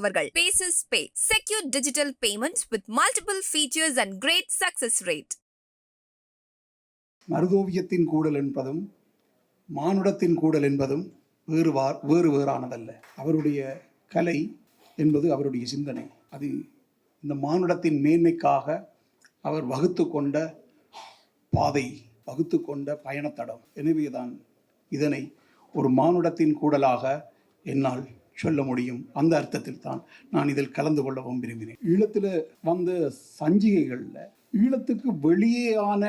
வழங்குபவர்கள் bases pay secure digital payments with multiple features and great success rate மருதோவியத்தின் கூடல் என்பதும் மானுடத்தின் கூடல் என்பதும் வேறு வேறு வேறானதல்ல. அவருடைய கலை என்பது அவருடைய சிந்தனை. அது இந்த மானுடத்தின் மேன்மைக்காக அவர் வகுத்து கொண்ட பாதை வகுத்து கொண்ட பயணத்தடம். எனவேதான் இதனை ஒரு மானுடத்தின் கூடலாக என்னால் சொல்ல முடியும். அந்த அர்த்தத்தில் தான் நான் இதில் கலந்து கொள்ளவும் விரும்பினேன். ஈழத்தில் வந்த சஞ்சிகைகளில் ஈழத்துக்கு வெளியேயான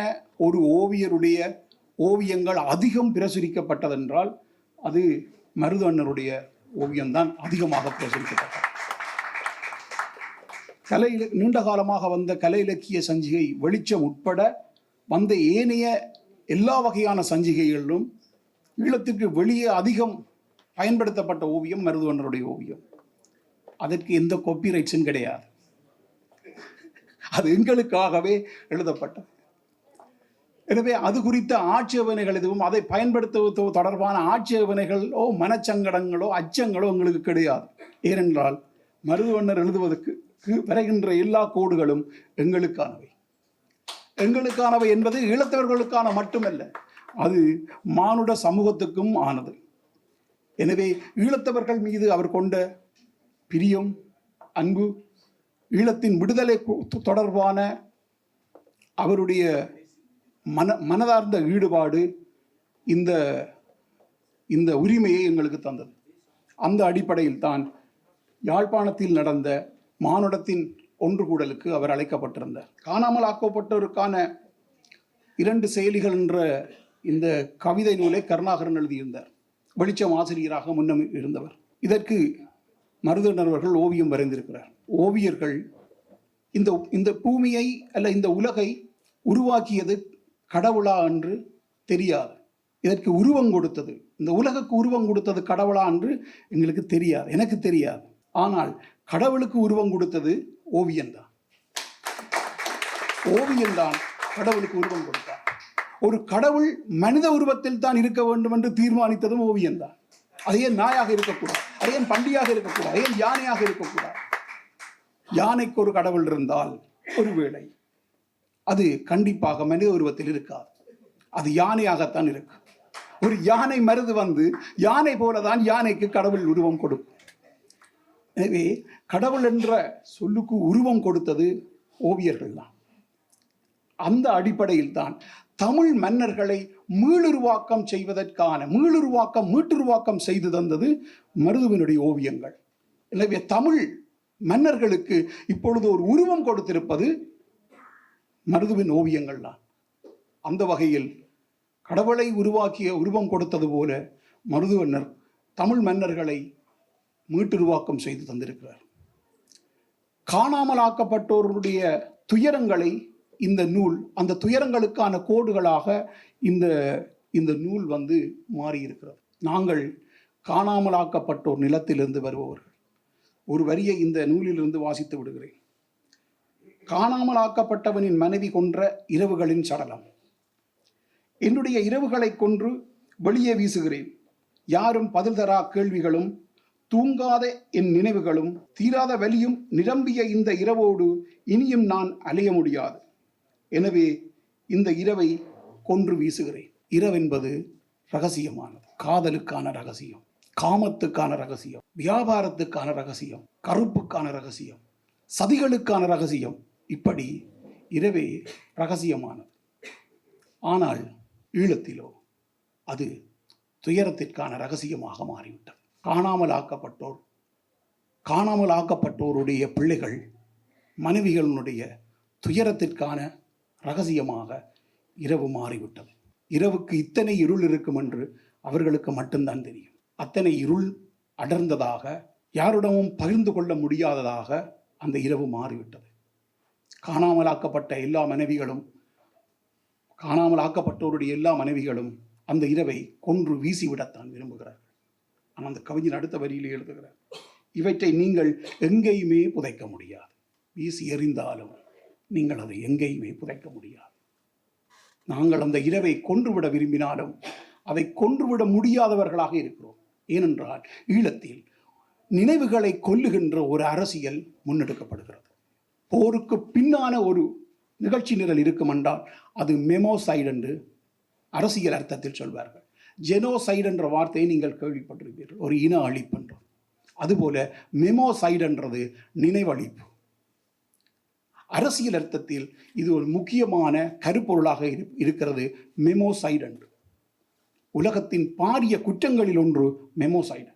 ஒரு ஓவியருடைய ஓவியங்கள் அதிகம் பிரசுரிக்கப்பட்டதென்றால் அது மருதண்ணருடைய ஓவியம்தான் அதிகமாக பிரசுரிக்கப்பட்டது. கலை நீண்ட காலமாக வந்த கலை இலக்கிய சஞ்சிகை வெளிச்சம் உட்பட வந்த ஏனைய எல்லா வகையான சஞ்சிகைகளிலும் ஈழத்திற்கு வெளியே அதிகம் பயன்படுத்தப்பட்ட ஓவியம் மருதுவண்ணருடைய ஓவியம். அதற்கு எந்த காப்பிரைட்ஸும் கிடையாது. அது எங்களுக்காகவே எழுதப்பட்டது. எனவே அது குறித்த ஆட்சேபனைகள் எதுவும் அதை பயன்படுத்துவது தொடர்பான ஆட்சேபனைகளோ மனச்சங்கடங்களோ அச்சங்களோ எங்களுக்கு கிடையாது. ஏனென்றால் மருதுவண்ணர் எழுதுவதற்கு வருகின்ற எல்லா கோடுகளும் எங்களுக்கானவை. எங்களுக்கானவை என்பது ஈழத்தவர்களுக்கான மட்டுமல்ல அது மானுட சமூகத்துக்கும் ஆனது. எனவே ஈழத்தவர்கள் மீது அவர் கொண்ட பிரியம் அன்பு ஈழத்தின் விடுதலை தொடர்பான அவருடைய மன மனதார்ந்த ஈடுபாடு இந்த இந்த உரிமையை எங்களுக்கு தந்தது. அந்த அடிப்படையில் தான் யாழ்ப்பாணத்தில் நடந்த மானுடத்தின் ஒன்று கூடலுக்கு அவர் அழைக்கப்பட்டிருந்தார். காணாமல் ஆக்கப்பட்டோருக்கான இரண்டு செயலிகள் என்ற இந்த கவிதை நூலை கருணாகரன் எழுதியிருந்தார். வெளிச்சம் ஆசிரியராக முன்னம் இருந்தவர். இதற்கு மருதனர்கள் ஓவியம் வரைந்திருக்கிறார். ஓவியர்கள் இந்த இந்த பூமியை அல்ல இந்த உலகை உருவாக்கியது கடவுளா என்று தெரியாது. இதற்கு உருவம் கொடுத்தது. இந்த உலகுக்கு உருவம் கொடுத்தது கடவுளா என்று எங்களுக்கு தெரியாது. எனக்கு தெரியாது. ஆனால் கடவுளுக்கு உருவம் கொடுத்தது ஓவியம்தான். ஓவியம்தான் கடவுளுக்கு உருவம் கொடுத்தார். ஒரு கடவுள் மனித உருவத்தில் தான் இருக்க வேண்டும் என்று தீர்மானித்ததும் ஓவியம்தான் அது ஏன் நாயாக இருக்கக்கூடாது? அது ஏன் பண்டியாக இருக்கக்கூடாது? அது ஏன் யானையாக இருக்கக்கூடாது? யானைக்கு ஒரு கடவுள் இருந்தால் ஒருவேளை அது கண்டிப்பாக மனித உருவத்தில் இருக்காது. அது யானையாகத்தான் இருக்கு. ஒரு யானை மருது வந்து யானை போலதான் யானைக்கு கடவுள் உருவம் கொடுக்கும். எனவே கடவுள் என்ற சொல்லுக்கு உருவம் கொடுத்தது ஓவியர்கள் தான் அந்த அடிப்படையில் தான் தமிழ் மன்னர்களை மீளுருவாக்கம் செய்வதற்கான மீளுருவாக்கம் மீட்டுருவாக்கம் செய்து தந்தது மருதுவனுடைய ஓவியங்கள். எனவே தமிழ் மன்னர்களுக்கு இப்பொழுது ஒரு உருவம் கொடுத்திருப்பது மருதுவின் ஓவியங்கள் தான். அந்த வகையில் கடவுளை உருவாக்கிய உருவம் கொடுத்தது போல மருதுவன்னர் தமிழ் மன்னர்களை மீட்டுருவாக்கம் செய்து தந்திருக்கிறார். காணாமலாக்கப்பட்டோருடைய துயரங்களை இந்த நூல் அந்த துயரங்களுக்கான கோடுகளாக இந்த இந்த நூல் வந்து மாறியிருக்கிறது. நாங்கள் காணாமலாக்கப்பட்டோர் நிலத்திலிருந்து வருபவர்கள். ஒரு வரியை இந்த நூலிலிருந்து வாசித்து விடுகிறேன். காணாமலாக்கப்பட்டவனின் மனைவி கொன்ற இரவுகளின் சடலம். என்னுடைய இரவுகளை கொன்று வெளியே வீசுகிறேன். யாரும் பதில் தரா கேள்விகளும் தூங்காத என் நினைவுகளும் தீராத வலியும் நிரம்பிய இந்த இரவோடு இனியும் நான் அலைய முடியாது. எனவே இந்த இரவை கொன்று வீசுகிறேன். இரவென்பது ரகசியமானது. காதலுக்கான ரகசியம் காமத்துக்கான ரகசியம் வியாபாரத்துக்கான ரகசியம் கருப்புக்கான ரகசியம் சதிகளுக்கான ரகசியம். இப்படி இரவே ரகசியமானது. ஆனால் ஈழத்திலோ அது துயரத்திற்கான ரகசியமாக மாறிவிட்டது. காணாமல் ஆக்கப்பட்டோர் காணாமல் ஆக்கப்பட்டோருடைய பிள்ளைகள் மனைவிகளுடைய துயரத்திற்கான ரகசியமாக இரவு மாறிவிட்டது. இரவுக்கு இத்தனை இருள் இருக்கும் என்று அவர்களுக்கு மட்டும்தான் தெரியும். அத்தனை இருள் அடர்ந்ததாக யாரிடமும் பகிர்ந்து கொள்ள முடியாததாக அந்த இரவு மாறிவிட்டது. காணாமலாக்கப்பட்ட எல்லா மனைவிகளும் காணாமல் ஆக்கப்பட்டோருடைய எல்லா மனைவிகளும் அந்த இரவை கொன்று வீசிவிடத்தான் விரும்புகிறார்கள். ஆனால் அந்த கவிஞன் அடுத்த வரியில் எழுதுகிறார் இவற்றை நீங்கள் எங்கேயுமே புதைக்க முடியாது. வீசி எறிந்தாலும் நீங்கள் அதை எங்கேயுமே புதைக்க முடியாது. நாங்கள் அந்த இரவை கொன்றுவிட விரும்பினாலும் அதை கொன்றுவிட முடியாதவர்களாக இருக்கிறோம். ஏனென்றால் ஈழத்தில் நினைவுகளை கொல்லுகின்ற ஒரு அரசியல் முன்னெடுக்கப்படுகிறது. போருக்கு பின்னான ஒரு நிகழ்ச்சி நிரல் இருக்கும் என்றால் அது மெமோசைடு என்று அரசியல் அர்த்தத்தில் சொல்வார்கள். ஜெனோசைடு என்ற வார்த்தையை நீங்கள் கேள்விப்பட்டிருப்பீர்கள். ஒரு இன அழிப்பு என்றும். அதுபோல மெமோசைடு என்றது நினைவழிப்பு. அரசியல் அர்த்தத்தில் இது ஒரு முக்கியமான கருப்பொருளாக இரு- இருக்கிறது மெமோசைடு என்று உலகத்தின் பாரிய குற்றங்களில் ஒன்று மெமோசைடு.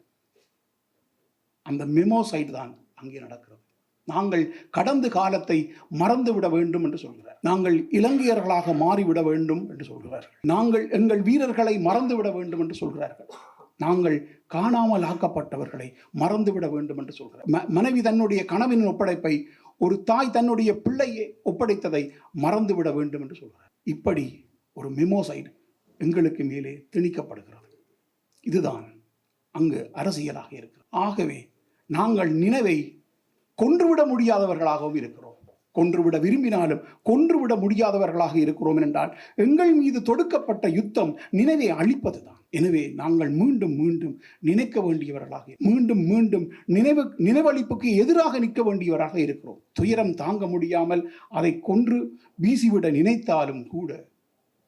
அந்த மெமோசைடு தான் அங்கே நடக்கிறது. நாங்கள் கடந்த காலத்தை மறந்துவிட வேண்டும் என்று சொல்கிறார். நாங்கள் இலங்கையர்களாக மாறிவிட வேண்டும் என்று சொல்கிறார்கள். நாங்கள் எங்கள் வீரர்களை மறந்துவிட வேண்டும் என்று சொல்கிறார்கள். நாங்கள் காணாமல் ஆக்கப்பட்டவர்களை மறந்துவிட வேண்டும் என்று சொல்கிறார். மனைவி தன்னுடைய கனவின் ஒப்படைப்பை ஒரு தாய் தன்னுடைய பிள்ளையை ஒப்படைத்ததை மறந்துவிட வேண்டும் என்று சொல்கிறார் இப்படி ஒரு மெமோசைடு எங்களுக்கு மேலே திணிக்கப்படுகிறது. இதுதான் அங்கு அரசியலாக இருக்கிறது. ஆகவே நாங்கள் நினைவை கொன்றுவிட முடியாதவர்களாகவும் இருக்கிறோம். கொன்றுவிட விரும்பினாலும் கொன்றுவிட முடியாதவர்களாக இருக்கிறோம் என்றால் எங்கள் மீது தொடுக்கப்பட்ட யுத்தம் நினைவை அழிப்பதுதான். எனவே நாங்கள் மீண்டும் மீண்டும் நினைக்க வேண்டியவர்களாக மீண்டும் மீண்டும் நினைவு நினைவழிப்புக்கு எதிராக நிற்க வேண்டியவராக இருக்கிறோம். துயரம் தாங்க முடியாமல் அதை கொன்று வீசிவிட நினைத்தாலும் கூட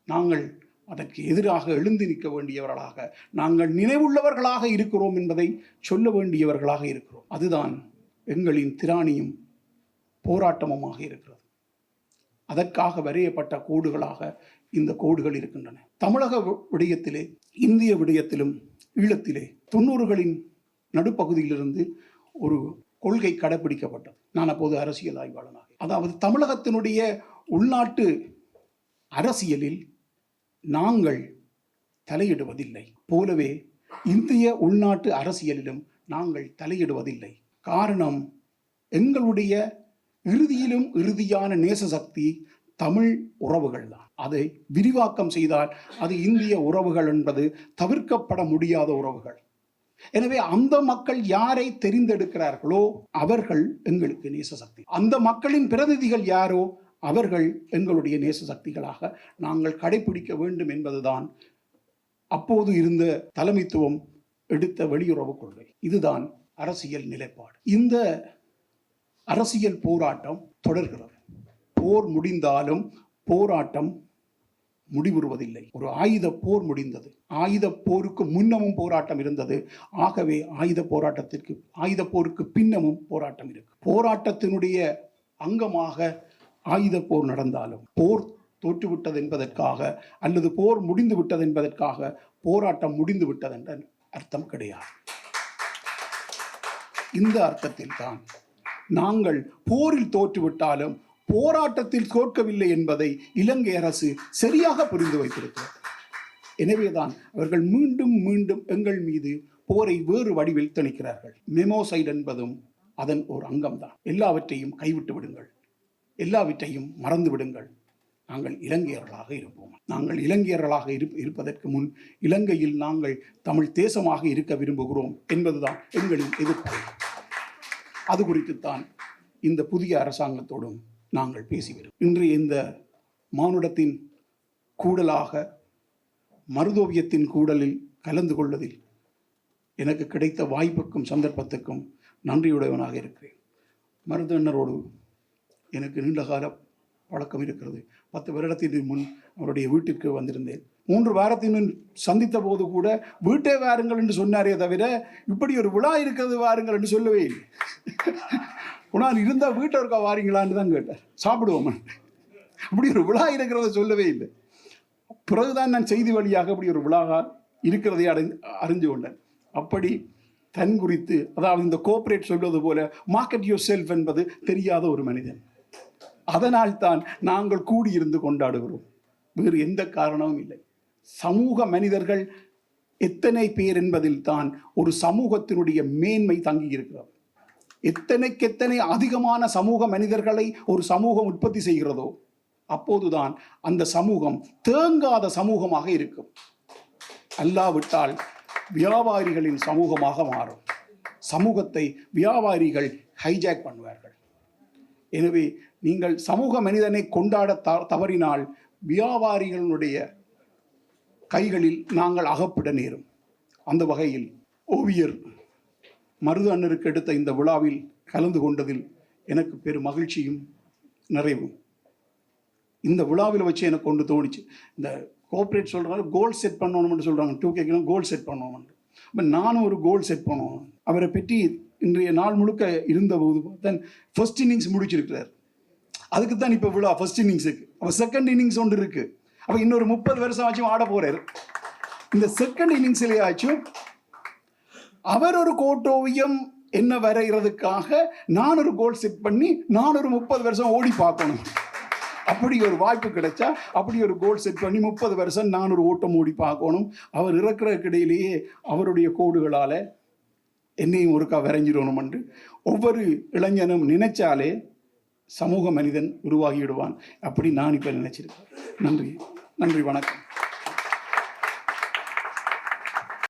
நாங்கள் அதற்கு எதிராக எழுந்து நிற்க வேண்டியவர்களாக நாங்கள் நினைவுள்ளவர்களாக இருக்கிறோம் என்பதை சொல்ல வேண்டியவர்களாக இருக்கிறோம். அதுதான் எங்களின் திராணியும் போராட்டமுமாக இருக்கிறது. அதற்காக வரையப்பட்ட கோடுகளாக இந்த கோடுகள் இருக்கின்றன. தமிழக விடயத்திலே இந்திய விடயத்திலும் ஈழத்திலே தொண்ணூறுகளின் நடுப்பகுதியிலிருந்து ஒரு கொள்கை கடைபிடிக்கப்பட்டது. நான் அப்போது அரசியல் ஆய்வாளனாக. அதாவது தமிழகத்தினுடைய உள்நாட்டு அரசியலில் நாங்கள் தலையிடுவதில்லை. போலவே இந்திய உள்நாட்டு அரசியலிலும் நாங்கள் தலையிடுவதில்லை. காரணம் எங்களுடைய இறுதியிலும் இறுதியான நேச சக்தி தமிழ் உறவுகள் தான். அதை விரிவாக்கம் செய்தால் அது இந்திய உறவுகள் என்பது தவிர்க்கப்பட முடியாத உறவுகள். எனவே அந்த மக்கள் யாரை தெரிந்தெடுக்கிறார்களோ அவர்கள் எங்களுக்கு நேச சக்தி அந்த மக்களின் பிரதிநிதிகள் யாரோ அவர்கள் எங்களுடைய நேச சக்திகளாக நாங்கள் கடைபிடிக்க வேண்டும் என்பதுதான் அப்போது இருந்த தலைமைத்துவம் எடுத்த வெளியுறவு கொள்கை. இதுதான் அரசியல் நிலைப்பாடு. இந்த அரசியல் போராட்டம் தொடர்கிறது. போர் முடிந்தாலும் போராட்டம் முடிவுறுவதில்லை. ஒரு ஆயுத போர் முடிந்தது. ஆயுத போருக்கு முன்னமும் போராட்டம் இருந்தது. ஆகவே ஆயுத போராட்டத்திற்கு ஆயுத போருக்கு பின்னமும் போராட்டம் இருக்கு. போராட்டத்தினுடைய அங்கமாக ஆயுத போர் நடந்தாலும் போர் தோற்றுவிட்டது என்பதற்காக அல்லது போர் முடிந்து விட்டது என்பதற்காக போராட்டம் முடிந்து விட்டது என்ற அர்த்தம் கிடையாது. இந்த அர்த்தத்தில் தான் நாங்கள் போரில் தோற்றுவிட்டாலும் போராட்டத்தில் தோற்கவில்லை என்பதை இலங்கை அரசு சரியாக புரிந்து வைத்திருக்கிறது. எனவேதான் அவர்கள் மீண்டும் மீண்டும் எங்கள் மீது போரை வேறு வடிவில் திணிக்கிறார்கள். மெமோசைட் என்பதும் அதன் ஒரு அங்கம்தான். எல்லாவற்றையும் கைவிட்டு விடுங்கள். எல்லாவற்றையும் மறந்து விடுங்கள். நாங்கள் இலங்கையர்களாக இருப்போம். நாங்கள் இலங்கையர்களாக இருப் இருப்பதற்கு முன் இலங்கையில் நாங்கள் தமிழ் தேசமாக இருக்க விரும்புகிறோம் என்பதுதான் எங்களின் எதிர்பார்ப்பு. அது குறித்துத்தான் இந்த புதிய அரசாங்கத்தோடும் நாங்கள் பேசிவிடும். இன்று இந்த மானுடத்தின் கூடலாக மருதோவியத்தின் கூடலில் கலந்து கொள்வதில் எனக்கு கிடைத்த வாய்ப்புக்கும் சந்தர்ப்பத்துக்கும் நன்றியுடையவனாக இருக்கிறேன். மருதண்ணரோடு எனக்கு நீண்டகால பழக்கம் இருக்கிறது. பத்து வருடத்திற்கு முன் அவருடைய வீட்டிற்கு வந்திருந்தேன். மூன்று வாரத்தின் முன் சந்தித்த போது கூட வீட்டே வாருங்கள் என்று சொன்னாரே தவிர இப்படி ஒரு விழா இருக்கிறது வாருங்கள் என்று சொல்லவே இல்லை. உனால் இருந்தால் வீட்டை இருக்கா வாரீங்களான்னு தான் கேட்டார். சாப்பிடுவோம்? அப்படி ஒரு விழா இருக்கிறத சொல்லவே இல்லை. பிறகுதான் நான் செய்தி வழியாக அப்படி ஒரு விழா இருக்கிறதை அடைந்து அறிஞ்சு கொண்டேன். அப்படி தன் குறித்து அதாவது இந்த கோஆப்ரேட் சொல்வது போல மார்க்கெட் யூர் செல்ஃப் என்பது தெரியாத ஒரு மனிதன். அதனால் தான் நாங்கள் கூடியிருந்து கொண்டாடுகிறோம். வேறு எந்த காரணமும் இல்லை. சமூக மனிதர்கள் எத்தனை பேர் என்பதில் தான் ஒரு சமூகத்தினுடைய மேன்மை தங்கி இருக்கிறது எத்தனைக்கு எத்தனை அதிகமான சமூக மனிதர்களை ஒரு சமூகம் உற்பத்தி செய்கிறதோ அப்போதுதான் அந்த சமூகம் தேங்காத சமூகமாக இருக்கும். அல்லாவிட்டால் வியாபாரிகளின் சமூகமாக மாறும். சமூகத்தை வியாபாரிகள் ஹைஜாக் பண்ணுவார்கள். எனவே நீங்கள் சமூக மனிதனை கொண்டாட த தவறினால் வியாபாரிகளுடைய கைகளில் நாங்கள் அகப்பட நேரும். அந்த வகையில் ஓவியர் மருது அண்ணருக்கு எடுத்த இந்த விழாவில் கலந்து கொண்டதில் எனக்கு பெரும் மகிழ்ச்சியும் நிறைவும். இந்த விழாவில் வச்சு எனக்கு கொண்டு தோணுச்சு. இந்த கோஆப்ரேட் சொல்கிறாங்க கோல் செட் பண்ணணும்னு சொல்கிறாங்க டூ கேட்கலாம் கோல் செட் பண்ணணும்னு. அப்போ நானும் ஒரு கோல் செட் பண்ணுவோம் அவரை பற்றி இன்றைய நாள் முழுக்க இருந்தபோது தென் ஃபர்ஸ்ட் இன்னிங்ஸ் முடிச்சிருக்கிறார். அதுக்கு தான் இப்போ விழா ஃபர்ஸ்ட் இன்னிங்ஸுக்கு அப்போ செகண்ட் இன்னிங்ஸ் ஒன்று இருக்குது அப்போ இன்னொரு முப்பது வருஷம் ஆச்சும் ஆட போகிறார் இந்த செகண்ட் இன்னிங்ஸ்லயாச்சும் அவர் ஒரு கோட்டோவியம் என்ன வரைகிறதுக்காக நான் ஒரு கோல் செட் பண்ணி நான் ஒரு முப்பது வருஷம் ஓடி பார்க்கணும். அப்படி ஒரு வாய்ப்பு கிடைச்சா அப்படி ஒரு கோல் செட் பண்ணி முப்பது வருஷம் நான் ஒரு ஓட்டம் ஓடி பார்க்கணும். அவர் இறக்குறதுக்கிடையிலேயே அவருடைய கோடுகளால் என்னையும் ஒருக்கா வரைஞ்சிடணும் என்று ஒவ்வொரு இளைஞனும் நினைச்சாலே சமூக மனிதன் உருவாகிவிடுவான். அப்படி நான் இப்போ நினைச்சிருக்கேன் நன்றி. நன்றி வணக்கம்.